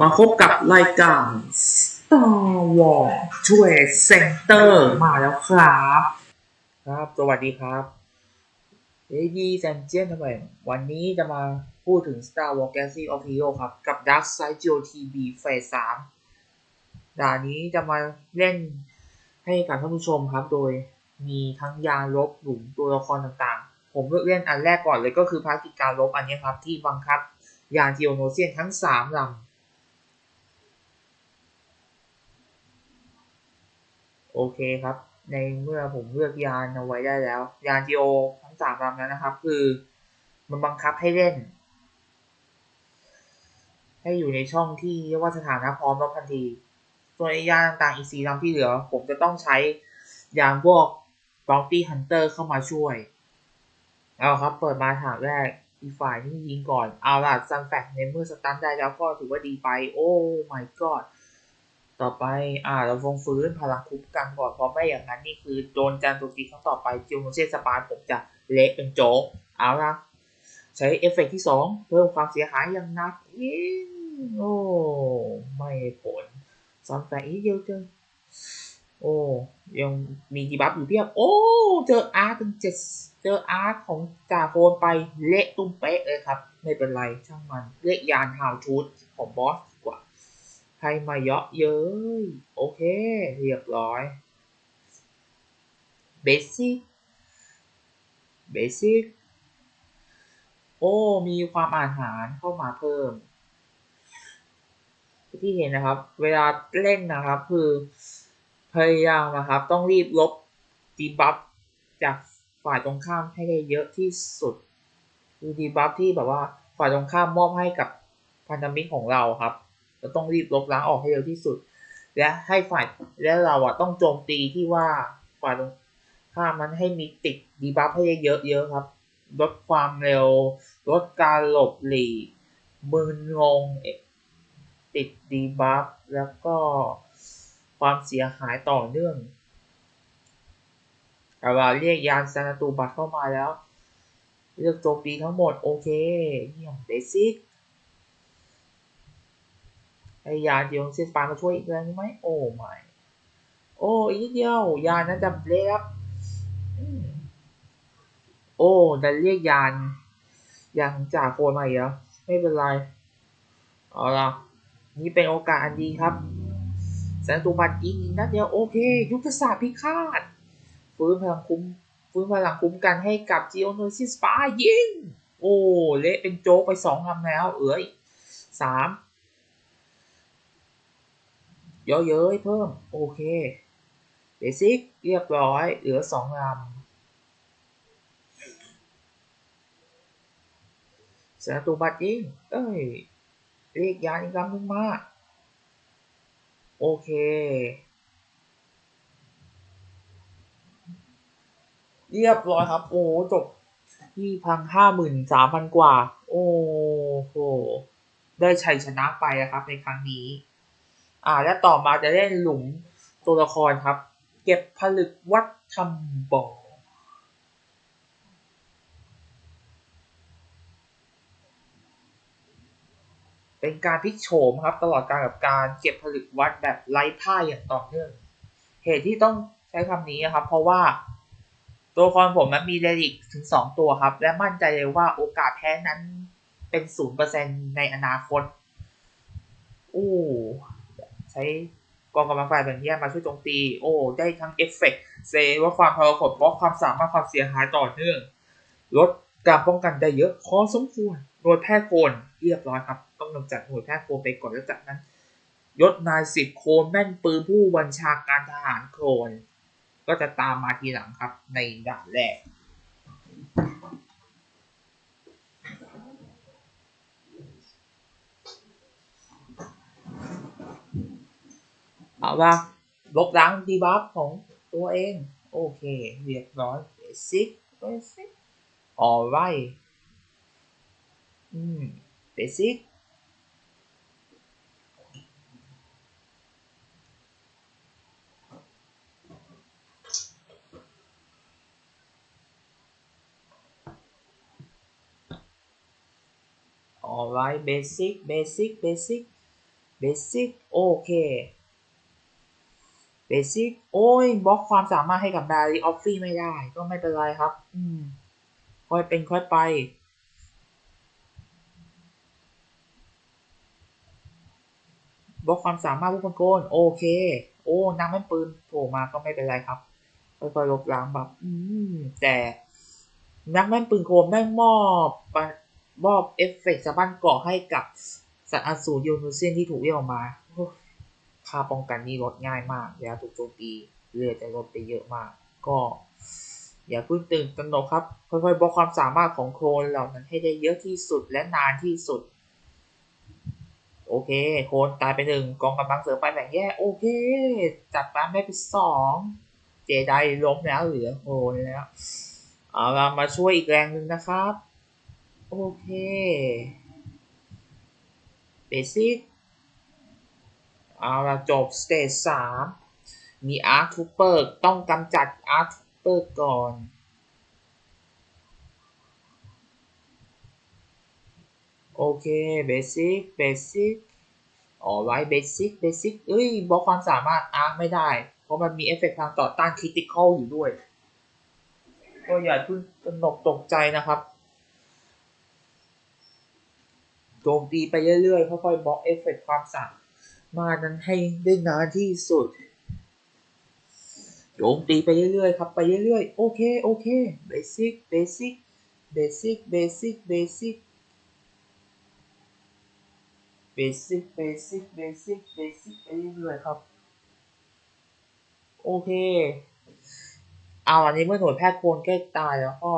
มาพบกับรายการ Star Wars ช่วยเซนเตอร์มาแล้วครับ ครับ สวัสดีครับ Ladies and Gentlemen วันนี้จะมาพูดถึง Star Wars Galaxy of Heroes ครับ กับ Dark Side GOTB เฟส3ด่านนี้จะมาเล่นให้กับท่านผู้ชมครับ โดยมีทั้งยาลบหลุมตัวละครต่างๆ ผมเลือกเล่นอันแรกก่อนเลยก็คือภารกิจการลบอันนี้ครับ ที่บังคับยานจิโอโนเซียนทั้งสามลำ โอเคครับ ในเมื่อผมเลือกยานเอาไว้ได้แล้ว ยานจิโอทั้งสามลำนั้นนะครับ คือมันบังคับให้เล่น ให้อยู่ในช่องที่เรียกว่าสถานะพร้อมรบทันทีส่วนไอ้ยานต่างๆอีกสี่ลำที่เหลือ ผมจะต้องใช้ยานพวก Bounty Hunter เข้ามาช่วย เอาครับ เปิดมาฉากแรกอีกฝ่ายที่ยิงก่อน เอาล่ะซันแฟกในเมื่อสตันได้แล้วก็ถือว่าดีไป โอ้ my god ต่อไปอ่าเราฟงฟื้นพลังคุ้มกันก่อนเพราะไม่อย่างนั้นนี่คือโดนจานโจมตีครั้งต่อไปจิวโนเซสปานผมจะเละเป็นโจ๊กเอาละใช้เอฟเฟกต์ที่ 2 เพิ่มความเสียหายอย่างหนักยิ่งโอ้ไม่ผลซันแฟกอีกเดียวเจอโอ้ยังมีดีบัฟอยู่เพียบโอ้เจออาร์ตงเจ็ดเจออาร์ตของจ่าโฟนไปเละตุ้มเป๊ะเลยครับ ไม่เป็นไรช่างมันเรียานฮาวชูดของบอสดีกว่าใครมาเยาะเย้ยโอเค เรียบร้อยเบสิกเบสิกโอ้ มีความอ่านหารเข้ามาเพิ่ม ที่เห็นนะครับ เวลาเล่นนะครับ คือพยายามนะครับ ต้องรีบลบดีบัฟจากฝ่ายตรงข้ามให้ได้เยอะที่สุด คือดีบัฟที่แบบว่าฝ่ายตรงข้ามมอบให้กับพันธมิตรของเราครับ เราต้องรีบลบล้างออกให้เร็วที่สุด และให้ฝ่ายและเราอะต้องโจมตีที่ว่าฝ่ายตรงข้ามมันให้มีติดดีบัฟให้เยอะๆครับ ลดความเร็ว ลดการหลบหลีกมึนงงติดดีบัฟแล้วก็ความเสียหายต่อเนื่องแต่ว่าเรียกยานซานาตูบัตเข้ามาแล้ว เลือกโจมตีทั้งหมด โอเคเยี่ยมเบสิก ไอยาเดียวเซสปามาช่วยอีกแล้วไหมโอ้ไม่โอ้อีกเดียวยานนั้นจะเละครับโอ้แต่เรียกยานยานจากโคนมาอีกแล้วไม่เป็นไรเอาละนี่เป็นโอกาสอันดีครับแสนตูบัตอีกนัดเดียวโอเค ยุทธศาสตร์พิฆาตฟื้นพลังคุ้มฟื้นพลังคุ้มกันให้กับจิโอโนซิสปายิง โอ้ เละเป็นโจ๊กไปสองลำแล้ว เอ้ยสาม ยอะเย้ยเพิ่ม โอเคเบสิกเรียบร้อย เหลือสองลำสนตูบัตยิงเอ้ย เรียกยานอีกลำหนึ่งมา โอเคเรียบร้อยครับ โอ้จบที่พังห้าหมื่นสามพันกว่า โอ้โห ได้ชัยชนะไปนะครับในครั้งนี้ อ่า และต่อมาจะเล่นหลุมตัวละครครับ เก็บผลึกวัดทำบ่อเป็นการพลิกโฉมครับ ตลอดการกับการเก็บผลึกวัดแบบไร้พ่ายอย่างต่อเนื่อง เหตุที่ต้องใช้คำนี้นะครับ เพราะว่าตัวละครผมมันมีเรลิกถึง 2 ตัวครับ และมั่นใจเลยว่าโอกาสแพ้นั้นเป็น 0%ในอนาคต โอ้ ใช้กองกำลังฝ่ายแบบนี้มาช่วยโจมตี โอ้ ได้ทั้งเอฟเฟกต์เซว่าความพลขดเพราะความสามารถความเสียหายต่อเนื่อง ลดการป้องกันได้เยอะพอสมควรโดยแพทย์โคนเรียบร้อยครับ ต้องกำจัดหน่วยแพทย์โคนไปก่อนแล้วจากนั้น ยศนายสิบโคนแม่นปืนผู้บัญชาการทหารโคลนก็จะตามมาทีหลังครับในด่านแรก เอาละลบล้างดีบัฟของตัวเอง โอเคเรียบร้อยเบสิกเบสิก alright อืมเบสิก alright basic basic basic เบสิกโอเค เบสิกโอ้ยบล็อกความสามารถให้กับดาริออฟฟี่ไม่ได้ก็ไม่เป็นไรครับ อืม ค่อยเป็นค่อยไป บล็อกความสามารถผู้พันโกนโอเค โอ้นางแม่นปืนโผล่มาก็ไม่เป็นไรครับค่อยๆลบล้างแบบอืม แต่นักแม่นปืนโคมได้มอบมอบเอฟเฟกต์สะบั้นเกาะให้กับสัตว์อสูรยูนูเซียนที่ถูกเรียกออกมา ค่าป้องกันนี้ลดง่ายมากเวลาถูกโจมตีเลือจะลดไปเยอะมาก ก็อย่าเพิ่งตื่นตระหนกครับ ค่อยๆบอกความสามารถของโคลนเหล่านั้นให้ได้เยอะที่สุดและนานที่สุด โอเค โคลนตายไปหนึ่งกองกำลังเสริมไปแบ่งแยกโอเค จัดการได้ไปสองเจไดล้มแล้วเหลือโคลนแล้ว เอาเรามาช่วยอีกแรงหนึ่งนะครับ โอเคเบสิก เอาละจบสเตจสามมีอาร์ทูเปอร์ต้องกำจัดอาร์ทูเปอร์ก่อนโอเคเบสิกเบสิกอ๋อไว้เบสิกเบสิกเอ้ยบอกความสามารถอาร์ไม่ได้ เพราะมันมีเอฟเฟกต์ทางต่อต้านคริติคอลอยู่ด้วย ก็อย่าเพิ่งตนกตกใจนะครับโจมตีไปเรื่อยๆ ค่อยๆบล็อกเอฟเฟกต์ความสามารถ มานั้นให้ได้นานที่สุดโจมตีไปเรื่อยๆครับไปเรื่อยๆ โอเค โอเคเบสิกเบสิกเบสิกเบสิกเบสิกเบสิกเบสิกเบสิกเบสิกไปเรื่อยๆครับ โอเค เอาอันนี้เมื่อหน่วยแพทย์โคนใกล้ตายแล้วก็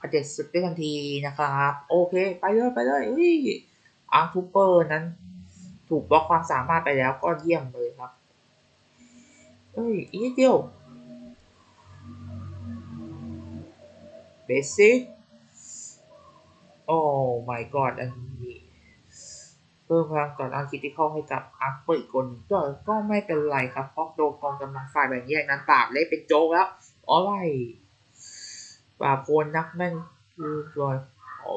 พเด็จศึกได้ทันทีนะครับ โอเค ไปเลย ไปเลยอุ้ยอาร์ทูเปอร์นั้น ถูกบล็อกความสามารถไปแล้วก็เยี่ยมเลยครับ เอ้ย อีกเดียวเบสิกโอ้ my god อันนี้เพิ่มพลังต่อต้านคิติคอลให้กับอาร์เปอร์อีกคนก็ก็ไม่เป็นไรครับเพราะโดนกองกำลังฝ่ายแบ่งแยกนั้นปราบเละเป็นโจ๊กแล้วอะไรปราบโคนนักแม่นคือรอย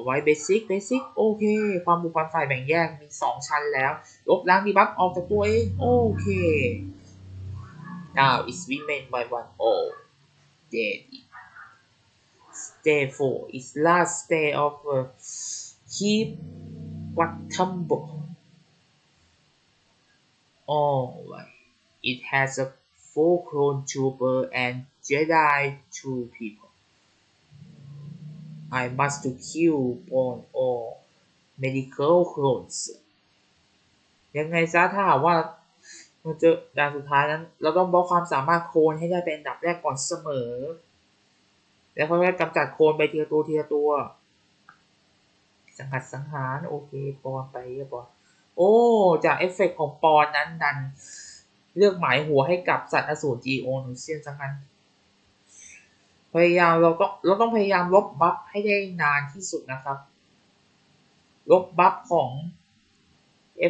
ไว้เบสิกเบสิกโอเค ความบุกความฝ่ายแบ่งแยกมี 2 ชั้นแล้ว ลบล้างดีบัฟออกจากตัวเองโอเค now is women by one oh dead stay for is last stay of keep what tumble alright it has a full clone trooper and Jedi two people I must to kill on all medical clones ยังไงซะถ้าหากว่ามันเจอด่านสุดท้ายนั้น เราต้องบล็อกความสามารถโคลนให้ได้เป็นอันดับแรกก่อนเสมอ แล้วค่อยๆกำจัดโคลนไปทีละตัวทีละตัว สังหัดสังหารโอเคปอนไปเรียบร้อยโอ้ จากเอฟเฟกต์ของปอนนั้นดัน เลือกหมายหัวให้กับสัตว์อสูรจีโอนูเซียนสังกัน พยายามเราต้องเราต้องพยายามลบบัฟให้ได้นานที่สุดนะครับ ลบบัฟของ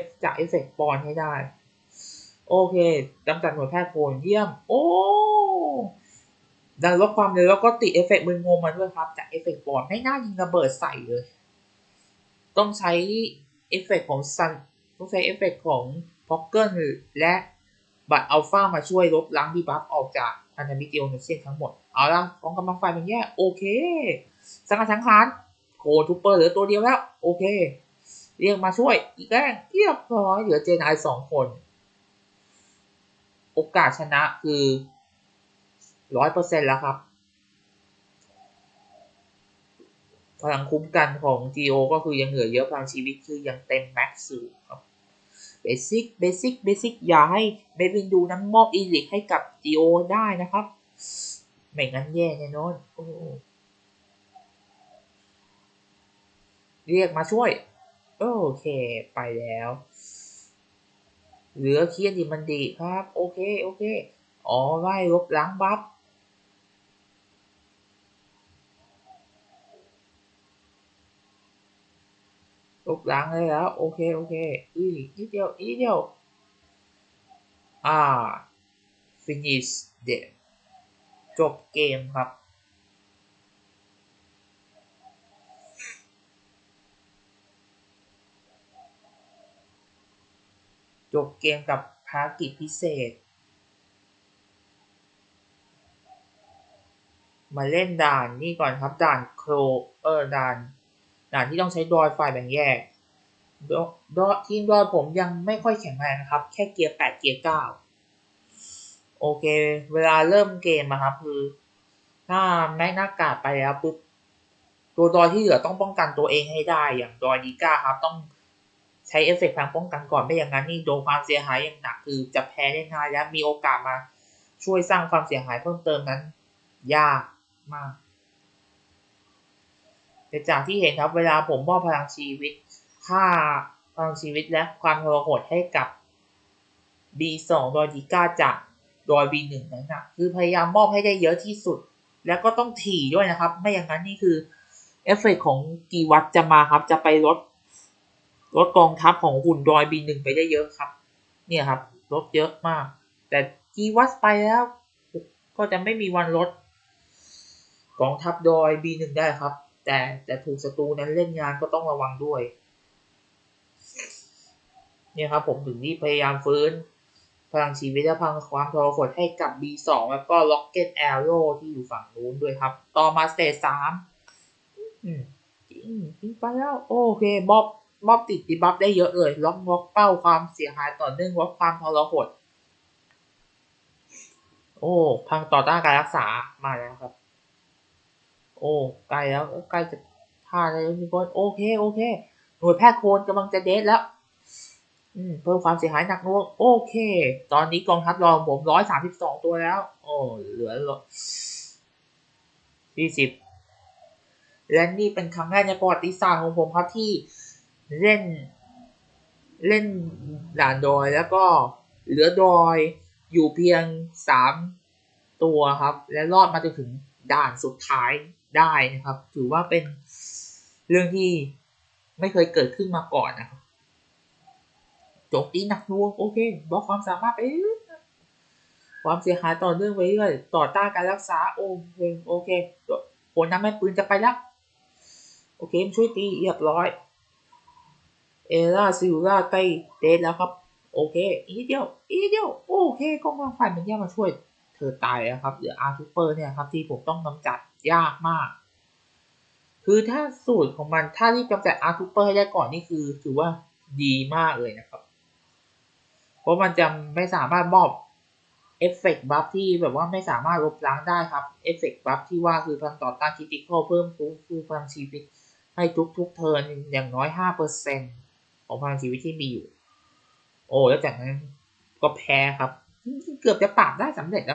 F จากเอฟเฟกปอนให้ได้ โอเคกำจัดหน่วยแพทย์โคนเยี่ยม โอ้ดันลดความเร็วแล้วก็ติดเอฟเฟกต์มึนงงมาด้วยครับ จากเอฟเฟกต์ปอนไม่น่ายิงระเบิดใส่เลย ต้องใช้เอฟเฟกต์ของซันต้องใช้เอฟเฟกต์ของพ็อกเกิลและบัตรอัลฟามาช่วยลบล้างดีบัฟออกจาก พันธมิตรเอโอเนเซียนทั้งหมด เอาละของกำลังไฟมันแย่โอเค สังหารสังหารโคทูเปอร์เหลือตัวเดียวแล้ว โอเค เรียกมาช่วย อีกแรงเรียบร้อยเหลือเจนไอสองคน โอกาสชนะคือร้อยเปอร์เซ็นต์แล้วครับพลังคุ้มกันของ GO ก็คือยังเหลือเยอะพลังชีวิตคือยังเต็มแม็กซ์อยู่ครับ เบสิกเบสิกเบสิกอย่าให้เมวินดูนั้นมอบอีลิกให้กับ GO ได้นะครับ ไม่งั้นแย่แน่นอนโอ้เรียกมาช่วย โอเคไปแล้ว เหลือเคียนดิมันดีครับ โอเค โอเค อ๋อไล่ลบล้างบัฟ ลบล้างเลยแล้ว โอเค โอเคอีกนิดเดียวอีกนิดเดียวอ่า finish เดจบเกมครับ จบเกมกับภารกิจพิเศษ มาเล่นด่านนี่ก่อนครับด่านโครเออด่าน ด่านที่ต้องใช้ดอยไฟแบ่งแยกดอทีมดอยผมยังไม่ค่อยแข็งแรงนะครับ แค่เกียร์แปดเกียร์เก้าโอเค เวลาเริ่มเกมอะครับ คือ ถ้าแม็กหน้ากากไปแล้วปุ๊บตัวดอยที่เหลือต้องป้องกันตัวเองให้ได้ อย่างดอยดีก้าครับ ต้องใช้เอฟเฟกต์พลังป้องกันก่อนไม่อย่างนั้นนี่โดนความเสียหายอย่างหนักคือจะแพ้ได้ง่ายและมีโอกาสมาช่วยสร้างความเสียหายเพิ่มเติมนั้น ยากมาก แต่จากที่เห็นครับเวลาผมมอบพลังชีวิต ค่าพลังชีวิตและความทรหดให้กับ B2 ดอยดีก้าจากดอย B1 นั้นนะคือพยายามมอบให้ได้เยอะที่สุด แล้วก็ต้องถี่ด้วยนะครับ ไม่อย่างนั้นนี่คือเอฟเฟกของกีวัตจะมาครับ จะไปลดลดกองทัพของหุ่นดอย B1 ไปได้เยอะครับ เนี่ยครับลดเยอะมาก แต่กีวัตไปแล้ว ก็จะไม่มีวันลดกองทัพดอย B1 ได้ครับ แต่แต่ถูกศัตรูนั้นเล่นงานก็ต้องระวังด้วย เนี่ยครับผมถึงที่พยายามฟื้น พลังชีวิตและพลังความทรหดให้กับ B2 แล้วก็ Rocket Arrow ที่อยู่ฝั่งนู้นด้วยครับ ต่อมาสเตจสามจริงจริงไปแล้ว โอเคมอบมอบติดดีบัฟได้เยอะเลย ล็อกล็อกเป้าความเสียหายต่อเนื่องล็อกความทรหด โอ้พังต่อต้านการรักษามาแล้วครับ อ้ใกล้แล้วใกล้จะท่าแล้วทุกคนโอเคโอเค หน่วยแพทย์โคนกำลังจะเดทแล้วเพิ่มความเสียหายหนักหน่วงโอเค ตอนนี้กองทัพรองผมร้อยสามสิบสองตัวแล้ว โอ้เหลือยี่สิบและนี่เป็นครั้งแรกในประวัติศาสตร์ของผมครับที่เล่น เล่นด่านดอยแล้วก็เหลือดอยอยู่เพียงสามตัวครับ และรอดมาจนถึงด่านสุดท้าย ได้นะครับ ถือว่าเป็นเรื่องที่ไม่เคยเกิดขึ้นมาก่อนนะครับโจมตีหนักหน่วงโอเคบอกความสามารถไปความเสียหายต่อเนื่องไปเรื่อยต่อต้านการรักษาโอเคโอเคผลน้ำแม่ปืนจะไปแล้วโอเคช่วยตีเรียบร้อยเอล่าซิลล่าใกล้เดทแล้วครับ โอเคอีกเดียวอีกเดียวโอเคกองกำลังฝ่ายมันแย่มาช่วย เธอตายแล้วครับเหลืออาร์ทูเปอร์เนี่ยครับที่ผมต้องกำจัด ยากมาก คือถ้าสูตรของมันถ้ารีบกำจัดอาร์ทูเปอร์ให้ได้ก่อนนี่คือถือว่าดีมากเลยนะครับ เพราะมันจะไม่สามารถมอบเอฟเฟกต์บัฟที่แบบว่าไม่สามารถลบล้างได้ครับเอฟเฟกต์บัฟที่ว่าคือพลังต่อต้านคริติคอลเพิ่มฟูฟูพลังชีวิต ให้ทุกๆเทิร์นอย่างน้อยห้าเปอร์เซ็นของพลังชีวิตที่มีอยู่ โอ้แล้วจากนั้นก็แพ้ครับ เกือบจะปราบได้สำเร็จแล้ว